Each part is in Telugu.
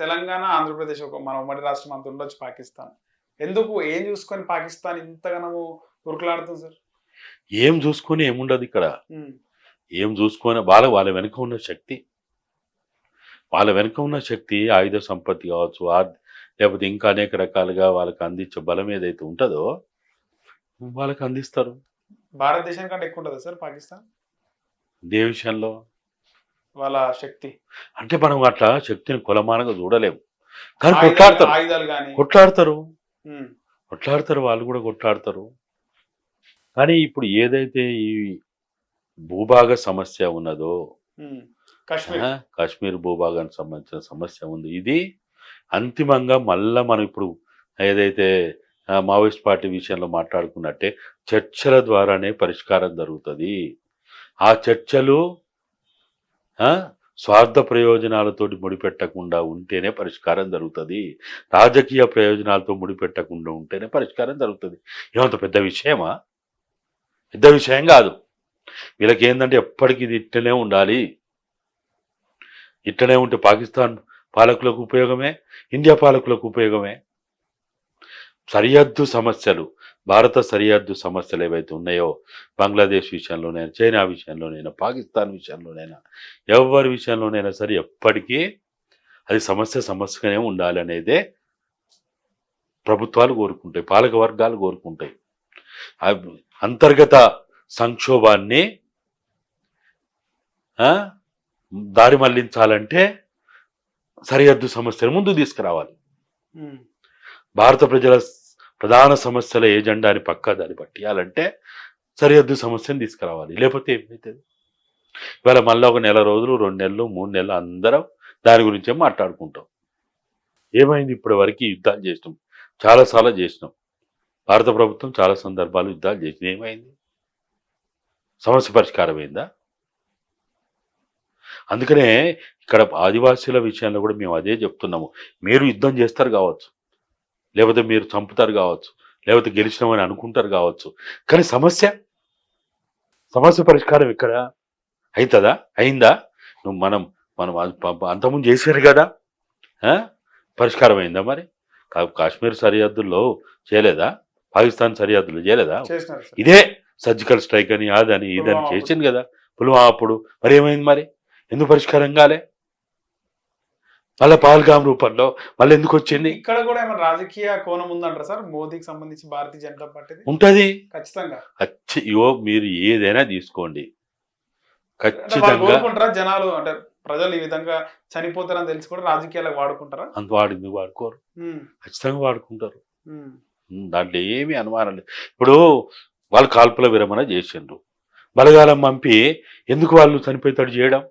తెలంగాణ ఆంధ్రప్రదేశ్ ఒక మన ఉమ్మడి రాష్ట్రం అంత ఉండొచ్చు పాకిస్తాన్. ఎందుకు? ఏం చూసుకొని పాకిస్తాన్ ఇంతగానో ఉరుకులాడుతుంది సార్? ఏం చూసుకొని ఏముండదు ఇక్కడ. ఏం చూసుకొని వాళ్ళ వాళ్ళ వెనుక ఉన్న శక్తి. వాళ్ళ వెనుక ఉన్న శక్తి ఆయుధ సంపత్తి కావచ్చు లేకపోతే ఇంకా అనేక రకాలుగా వాళ్ళకి అందించే బలం ఏదైతే ఉంటుందో వాళ్ళకి అందిస్తారు. భారతదేశం కంటే ఎక్కువ ఉంటుందా సార్ పాకిస్తాన్? ఇదే విషయంలో వాళ్ళ శక్తి. అంటే మనం అట్లా శక్తిని కులమానంగా చూడలేము. కానీ కొట్లాడతారు. కొట్లాడతారు. కొట్లాడతారు వాళ్ళు కూడా కొట్లాడతారు. కానీ ఇప్పుడు ఏదైతే ఈ భూభాగ సమస్య ఉన్నదో కాశ్మీర్. భూభాగానికి సంబంధించిన సమస్య ఉంది. ఇది అంతిమంగా మళ్ళా మనం ఇప్పుడు ఏదైతే మావోయిస్ట్ పార్టీ విషయంలో మాట్లాడుకున్నట్టే చర్చల ద్వారానే పరిష్కారం జరుగుతుంది. ఆ చర్చలు స్వార్థ ప్రయోజనాలతోటి ముడిపెట్టకుండా ఉంటేనే పరిష్కారం జరుగుతుంది. రాజకీయ ప్రయోజనాలతో ముడిపెట్టకుండా ఉంటేనే పరిష్కారం జరుగుతుంది. ఏమంత పెద్ద విషయమా? పెద్ద విషయం కాదు. వీళ్ళకి ఏంటంటే ఎప్పటికీ ఇది ఇట్టనే ఉండాలి. ఇట్టనే ఉంటే పాకిస్తాన్ పాలకులకు ఉపయోగమే ఇండియా పాలకులకు ఉపయోగమే. సరిహద్దు సమస్యలు భారత సరిహద్దు సమస్యలు ఏవైతే ఉన్నాయో బంగ్లాదేశ్ విషయంలోనైనా చైనా విషయంలోనైనా పాకిస్తాన్ విషయంలోనైనా ఎవరి విషయంలోనైనా సరే ఎప్పటికీ అది సమస్య సమస్యగానే ఉండాలి అనేదే ప్రభుత్వాలు కోరుకుంటాయి పాలక వర్గాలు కోరుకుంటాయి. అంతర్గత సంక్షోభాన్ని దారి మళ్ళించాలంటే సరిహద్దు సమస్యలు ముందు తీసుకురావాలి. భారత ప్రజల ప్రధాన సమస్యల ఏజెండాని పక్కా దాన్ని పట్టియాలంటే సరిహద్దు సమస్యను తీసుకురావాలి. లేకపోతే ఏమవుతుంది ఇవాళ మళ్ళీ ఒక నెల రోజులు రెండు నెలలు మూడు నెలలు అందరం దాని గురించే మాట్లాడుకుంటాం. ఏమైంది ఇప్పటి వరకు యుద్ధాలు చేసినాం? చాలాసార్లు చేసినాం. భారత ప్రభుత్వం చాలా సందర్భాలు యుద్ధాలు చేసింది. ఏమైంది? సమస్య పరిష్కారం అయిందా? అందుకనే ఇక్కడ ఆదివాసీల విషయంలో కూడా మేము అదే చెప్తున్నాము. మీరు యుద్ధం చేస్తారు కావచ్చు. లేకపోతే మీరు చంపుతారు కావచ్చు లేకపోతే గెలిచినామని అనుకుంటారు కావచ్చు. కానీ సమస్య సమస్య పరిష్కారం ఇక్కడ అవుతుందా? అయిందా? నువ్వు మనం మనం అంతకుముందు చేశారు కదా? ఆ? పరిష్కారం అయిందా మరి? కాశ్మీర్ సరిహద్దుల్లో చేయలేదా? పాకిస్తాన్ సరిహద్దులు చేయలేదా? ఇదే సర్జికల్ స్ట్రైక్ అని అదని ఇదని చేసింది కదా? పుల్వామా అప్పుడు. మరి ఏమైంది మరి? ఎందుకు పరిష్కారం కాలే? మళ్ళీ పహల్గామ్ రూపంలో మళ్ళీ ఎందుకు వచ్చింది? ఇక్కడ కూడా ఏమైనా రాజకీయ కోణం ఉందంటారా సార్? మోదీకి సంబంధించి భారతీయ జనతా పార్టీది? ఉంటది. ఖచ్చితంగా. ఖచ్చి ఇవో మీరు ఏదైనా తీసుకోండి. ఖచ్చితంగా జనాలు అంటే ప్రజలు ఈ విధంగా చనిపోతారని తెలిసి కూడా రాజకీయాలకు వాడుకుంటారా? అంత వాడింది వాడుకోరు. ఖచ్చితంగా వాడుకుంటారు. దాంట్లో ఏమీ అనుమానం లేదు. ఇప్పుడు వాళ్ళు కాల్పుల విరమణ చేసిండ్రు. బలగాలం పంపి ఎందుకు వాళ్ళు చనిపోయేటట్టు చేయడం?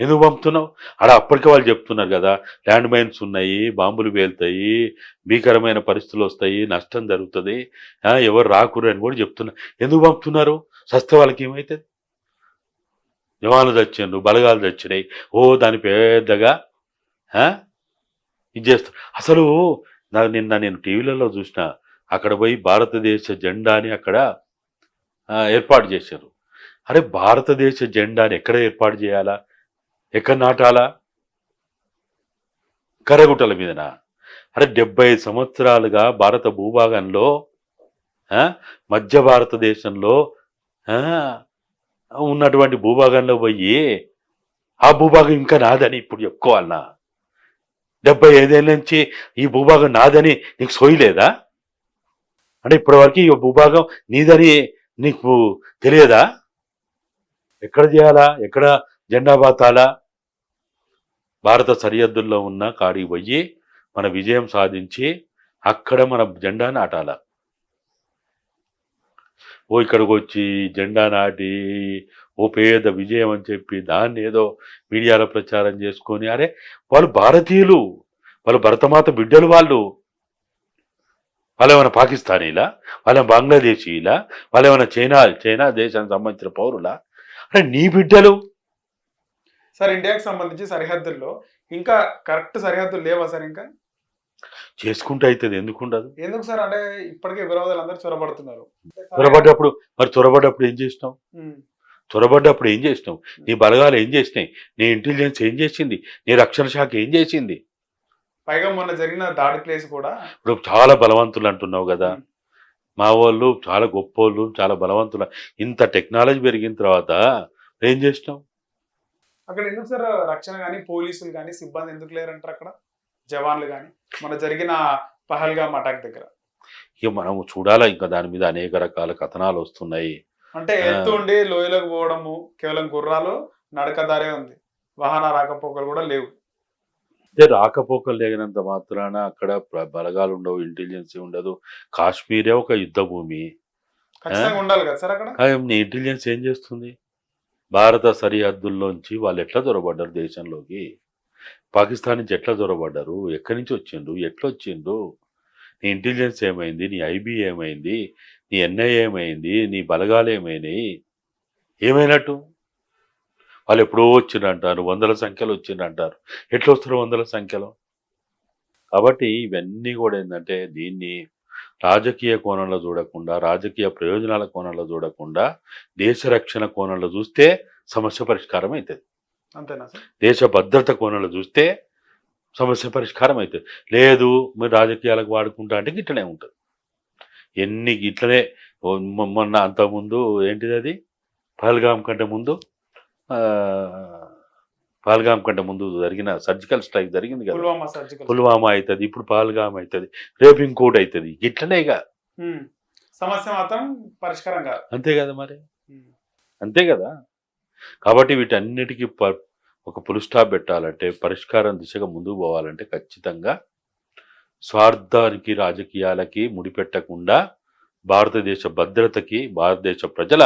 ఎందుకు పంపుతున్నావు? ఆడ అప్పటికే వాళ్ళు చెప్తున్నారు కదా ల్యాండ్ మైన్స్ ఉన్నాయి బాంబులు పేలుతాయి భీకరమైన పరిస్థితులు వస్తాయి నష్టం జరుగుతుంది. ఎవరు రాకురు అని కూడా చెప్తున్నారు. ఎందుకు పంపుతున్నారు? సస్తే వాళ్ళకి ఏమవుతుంది జవాన్లు తెచ్చిండ్రు బలగాలు తెచ్చినాయి. ఓ దాని పెద్దగా ఇది చేస్తారు. అసలు నా నిన్న నేను టీవీలలో చూసిన అక్కడ పోయి భారతదేశ జెండాని అక్కడ ఏర్పాటు చేశారు. అరే భారతదేశ జెండాని ఎక్కడ ఏర్పాటు చేయాలా? ఎక్కడ నాటాలా కర్రగుట్టల మీదనా? అరే డెబ్బై సంవత్సరాలుగా భారత భూభాగంలో మధ్య భారతదేశంలో ఉన్నటువంటి భూభాగంలో పోయి ఆ భూభాగం ఇంకా నాదని ఇప్పుడు చెప్పుకోవాలన్నా డెబ్బై ఐదేళ్ళ నుంచి ఈ భూభాగం నాదని నీకు సోయలేదా అంటే ఇప్పటివరకు ఈ భూభాగం నీదని నీకు తెలియదా? ఎక్కడ చేయాలా? ఎక్కడ జెండా బాతాలా? భారత సరిహద్దుల్లో ఉన్న కాడికి పోయి మన విజయం సాధించి అక్కడ మన జెండా నాటాల ఓ ఇక్కడికి వచ్చి జెండా నాటి ఓ పేద విజయం అని చెప్పి దాన్ని ఏదో మీడియాలో ప్రచారం చేసుకొని అరే వాళ్ళు భారతీయులు వాళ్ళు భరతమాత బిడ్డలు వాళ్ళు. వాళ్ళేమైనా పాకిస్తానీలా? వాళ్ళ బంగ్లాదేశీలా? వాళ్ళేమైనా చైనా చైనా దేశానికి సంబంధించిన పౌరులా? అరే నీ బిడ్డలు సార్ ఇండియాకి సంబంధించి సరిహద్దుల్లో ఇంకా కరెక్ట్ సరిహద్దులు లేవా సార్ ఇంకా? చేసుకుంటే అవుతుంది ఎందుకుండదు? ఎందుకు సార్? అంటే ఇప్పటికే విరోధాలు అందరూ చొరబడుతున్నారు. చొరబడ్డప్పుడు మరి చొరబడ్డప్పుడు ఏం చేసినావు? చొరబడ్డప్పుడు ఏం చేసినావు? నీ బలగాలు ఏం చేసినాయి? నీ ఇంటెలిజెన్స్ ఏం చేసింది? నీ రక్షణ శాఖ ఏం చేసింది? పైగా మొన్న జరిగిన దాడి ప్లేస్ కూడా ఇప్పుడు చాలా బలవంతులు అంటున్నావు కదా. మా వాళ్ళు చాలా గొప్పోళ్ళు చాలా బలవంతులు. ఇంత టెక్నాలజీ పెరిగిన తర్వాత ఏం చేసినావు? అక్కడ ఎందుకు సార్ రక్షణ కానీ పోలీసులు కానీ సిబ్బంది ఎందుకు లేరంటారు అక్కడ? జవాన్లు కానీ మన జరిగిన పహల్గామ్ అటాక్ దగ్గర. ఇక మనం చూడాలా ఇంకా దాని మీద అనేక రకాల కథనాలు వస్తున్నాయి. అంటే. ఎత్తు ఉండి లోయలోకి పోవడము కేవలం గుర్రాలు నడకదారే ఉంది. వాహన రాకపోకలు కూడా లేవు. అంటే రాకపోకలు లేనంత మాత్రాన అక్కడ బలగాలు ఉండవు ఇంటెలిజెన్స్ ఉండదు. కాశ్మీరే ఒక యుద్ధ భూమి ఖచ్చితంగా ఉండాలి కదా సార్ అక్కడ? ఇంటెలిజెన్స్ ఏం చేస్తుంది? భారత సరిహద్దుల్లోంచి వాళ్ళు ఎట్లా దొరబడ్డారు దేశంలోకి? పాకిస్తాన్ నుంచి ఎట్లా దొరబడ్డారు? ఎక్కడి నుంచి వచ్చిండ్రు? ఎట్లా వచ్చిండ్రు నీ ఇంటెలిజెన్స్ ఏమైంది? నీ ఐబీ ఏమైంది? నీ ఎన్ఐ ఏమైంది? నీ బలగాలు ఏమైనాయి? ఏమైనట్టు? వాళ్ళు ఎప్పుడో వచ్చిండ్రంటారు వందల సంఖ్యలో వచ్చిండ్రంటారు ఎట్లా వస్తారు వందల సంఖ్యలో? కాబట్టి ఇవన్నీ కూడా ఏంటంటే దీన్ని రాజకీయ కోణంలో చూడకుండా రాజకీయ ప్రయోజనాల కోణంలో చూడకుండా దేశ రక్షణ కోణంలో చూస్తే సమస్య పరిష్కారం అవుతుంది అంతేనా దేశ భద్రత కోణంలో చూస్తే సమస్య పరిష్కారం అవుతుంది లేదు మీరు రాజకీయాలకు వాడుకుంటా అంటే గిట్లనే ఉంటుంది. ఎన్ని మొ- మొన్న అంతకుముందు ఏంటిది అది? పహల్గాం కంటే ముందు పహల్గాం కంటే ముందు జరిగిన సర్జికల్ స్ట్రైక్ జరిగింది కదా. పుల్వామా అవుతుంది ఇప్పుడు పహల్గాం అవుతుంది రేపు ఇంకోటి అవుతుంది ఇట్లనేగా. సమస్య మాత్రం పరిష్కారం కాదు. అంతే కదా మరి. అంతే కదా? కాబట్టి వీటన్నిటికీ ఒక పులు స్టాప్ పెట్టాలంటే పరిష్కారం దిశగా ముందుకు పోవాలంటే ఖచ్చితంగా స్వార్థానికి రాజకీయాలకి ముడిపెట్టకుండా భారతదేశ భద్రతకి భారతదేశ ప్రజల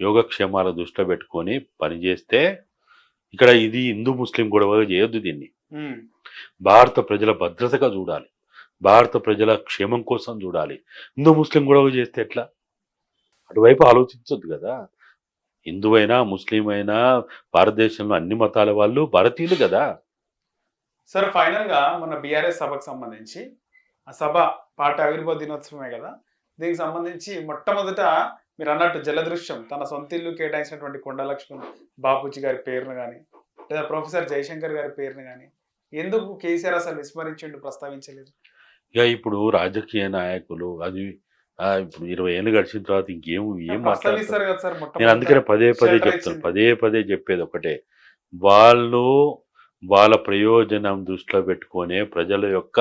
యోగక్షేమాల దృష్టిలో పెట్టుకొని పనిచేస్తే ఇక్కడ ఇది హిందూ ముస్లిం గొడవగా చేయొద్దు దీన్ని. భారత ప్రజల భద్రతగా చూడాలి. భారత ప్రజల క్షేమం కోసం చూడాలి. హిందూ ముస్లిం గొడవ చేస్తే ఎట్లా? అటువైపు ఆలోచించొద్దు కదా. హిందువైనా ముస్లిం అయినా భారతదేశంలో అన్ని మతాల వాళ్ళు భారతీయులు కదా. సార్ ఫైనల్గా మన బీఆర్ఎస్ సభకు సంబంధించి ఆ సభ పాట ఆవిర్భావ దినోత్సవమే కదా. దీనికి సంబంధించి మొట్టమొదట మీరు అన్నట్టు జలదృశ్యం తన సొంత ఇల్లు కేటాయించినటువంటి కొండ లక్ష్మణ్ బాపూజీ గారి పేరును కానీ లేదా ప్రొఫెసర్ జయశంకర్ గారి పేరును కానీ ఎందుకు కేసీఆర్ అసలు విస్మరించిండు ప్రస్తావించలేదు? ఇక ఇప్పుడు రాజకీయ నాయకులు అది ఇప్పుడు ఇరవై ఏళ్ళు గడిచిన తర్వాత ఇంకేం ఏం మాట్లాడతారు ప్రస్తావిస్తారు కదా సార్ నేను అందుకనే పదే పదే చెప్తాను. పదే పదే చెప్పేది ఒకటే. వాళ్ళు వాళ్ళ ప్రయోజనం దృష్టిలో పెట్టుకొనే ప్రజల యొక్క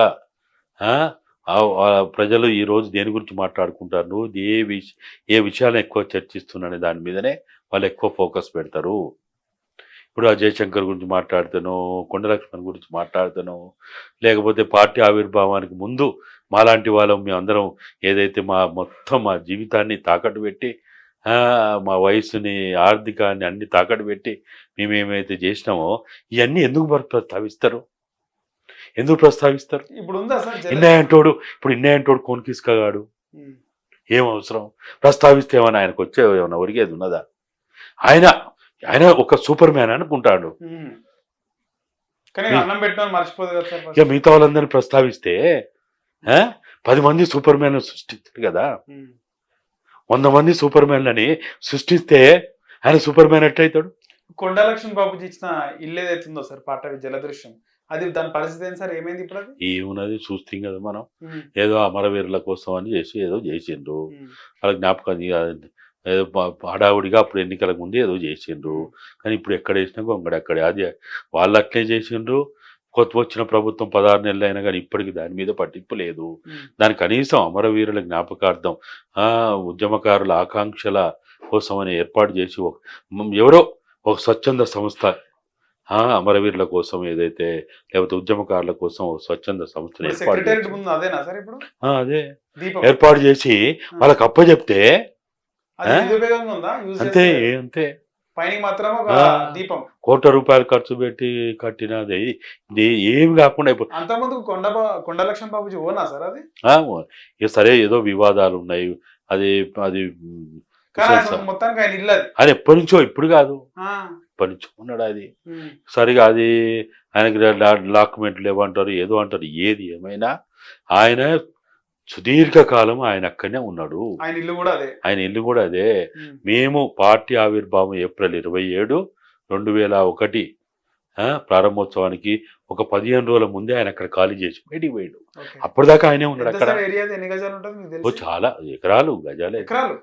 ప్రజలు ఈరోజు దేని గురించి మాట్లాడుకుంటారు? ఏ విష ఏ విషయాలను ఎక్కువ చర్చిస్తున్నారనే దాని మీదనే వాళ్ళు ఎక్కువ ఫోకస్ పెడతారు. ఇప్పుడు ఆ జయశంకర్ గురించి మాట్లాడుతాను కొండలక్ష్మణ్ గురించి మాట్లాడుతాను లేకపోతే పార్టీ ఆవిర్భావానికి ముందు మాలాంటి వాళ్ళం మేమందరం ఏదైతే మా మొత్తం మా జీవితాన్ని తాకట్టు పెట్టి మా వయసుని ఆర్థికాన్ని అన్ని తాకట్టు పెట్టి మేము ఏమైతే చేసినామో ఇవన్నీ ఎందుకు ప్రస్తావిస్తారు? ఎందుకు ప్రస్తావిస్తారు? ఇప్పుడు ఇన్నాయంటోడు ఇప్పుడు ఇన్నాయంటోడు కొనికిసుకగాడు. ఏం అవసరం? ప్రస్తావిస్తే ఏమైనా ఆయనకు వచ్చే ఏమైనా ఒరిగేది ఉన్నదా? ఆయన ఆయన ఒక సూపర్ మ్యాన్ అనుకుంటాడు. ఇక మిగతా వాళ్ళందరినీ ప్రస్తావిస్తే పది మంది సూపర్ మ్యాన్ సృష్టిస్తారు కదా. వంద మంది సూపర్ మ్యాన్లని సృష్టిస్తే ఆయన సూపర్ మ్యాన్ ఎట్లయితాడు? కొండ లక్ష్మణ్ బాబుజీ ఇచ్చిన ఇల్లు ఏదైతే ఉందో సార్ పాట జలదృశ్యం. అది దాని పరిస్థితి ఏంటి సార్? ఏమైంది ఇప్పుడు ఏమున్నది? చూస్తాం కదా మనం. ఏదో అమరవీరుల కోసం అని చేసి ఏదో చేసిండ్రు. వాళ్ళ జ్ఞాపకం ఏదో హడావుడిగా అప్పుడు ఎన్నికలకు ముందు ఏదో చేసిండ్రు. కానీ ఇప్పుడు ఎక్కడ వేసినా గొంగడ అక్కడే. అది వాళ్ళు అట్లే చేసిండ్రు. కొత్త వచ్చిన ప్రభుత్వం పదహారు నెలలు అయినా కానీ ఇప్పటికి దాని మీద పట్టింపు లేదు. దాని కనీసం అమరవీరుల జ్ఞాపకార్థం ఆ ఉద్యమకారుల ఆకాంక్షల కోసం అని ఏర్పాటు చేసి ఎవరో ఒక స్వచ్ఛంద సంస్థ అమరవీరుల కోసం ఏదైతే లేకపోతే ఉద్యమకారుల కోసం స్వచ్ఛంద సంస్థను ఏర్పాటు అదే. ఏర్పాటు చేసి వాళ్ళకి అప్పచెప్తే అంతే అంతే. కోట్ల రూపాయలు ఖర్చు పెట్టి కట్టినది ఇది ఏమి కాకుండా అయిపోతుంది సార్ ఏదో వివాదాలు ఉన్నాయి. అది అది అది. ఎప్పటి నుంచో ఇప్పుడు కాదు. ఉన్నాడు అది. సరిగా అది ఆయనకి డాక్యుమెంట్లు ఏమంటారు ఏదో అంటారు ఏది ఏమైనా ఆయన సుదీర్ఘకాలం ఆయన అక్కడనే ఉన్నాడు. ఆయన ఇల్లు కూడా అదే. ఆయన ఇల్లు కూడా అదే. మేము. పార్టీ ఆవిర్భావం ఏప్రిల్ ఇరవై ఏడు రెండు వేల ఒకటి ఆ, ప్రారంభోత్సవానికి ఒక పదిహేను రోజుల ముందే ఆయన అక్కడ ఖాళీ చేసి బయటికి పోయాడు. అప్పటిదాకా ఆయనే ఉన్నాడు అక్కడ. చాలా ఎకరాలు గజాలే. ఎకరాలు.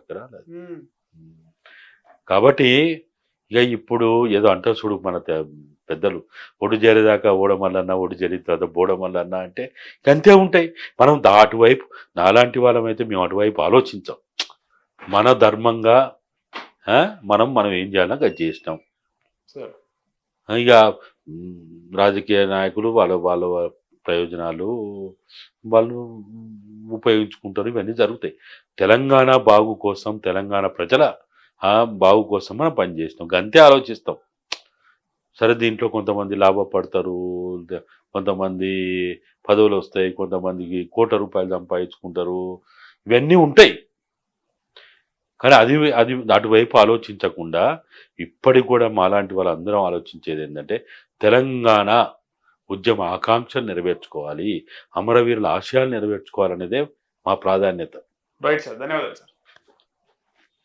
కాబట్టి ఇక ఇప్పుడు ఏదో అంటారు చూడు మన పెద్దలు ఒడు చేరేదాకా ఓడమల్లన్న ఒడు చేరిన తర్వాత బోడమల్లన్న అంటే అంతే ఉంటాయి. మనం దా అటువైపు నాలాంటి వాళ్ళమైతే మేము అటువైపు ఆలోచించాం. మన ధర్మంగా మనం మనం ఏం చేయాలన్నా అది చేసినాం. సార్. ఇక రాజకీయ నాయకులు వాళ్ళ వాళ్ళ ప్రయోజనాలు వాళ్ళు ఉపయోగించుకుంటారు. ఇవన్నీ జరుగుతాయి. తెలంగాణ బాగు కోసం తెలంగాణ ప్రజల ఆ, బాగు కోసం మనం పనిచేస్తాం అంతే ఆలోచిస్తాం. సరే దీంట్లో కొంతమంది లాభపడతారు. కొంతమంది పదవులు వస్తాయి. కొంతమందికి కోట రూపాయలు సంపాదించుకుంటారు. ఇవన్నీ ఉంటాయి. కానీ అది అది అటువైపు ఆలోచించకుండా ఇప్పటికి కూడా మాలాంటి వాళ్ళందరం ఆలోచించేది ఏంటంటే తెలంగాణ ఉద్యమ ఆకాంక్షలు నెరవేర్చుకోవాలి. అమరవీరుల ఆశయాలు నెరవేర్చుకోవాలనేదే మా ప్రాధాన్యత. Right sir. ధన్యవాదాలు సార్.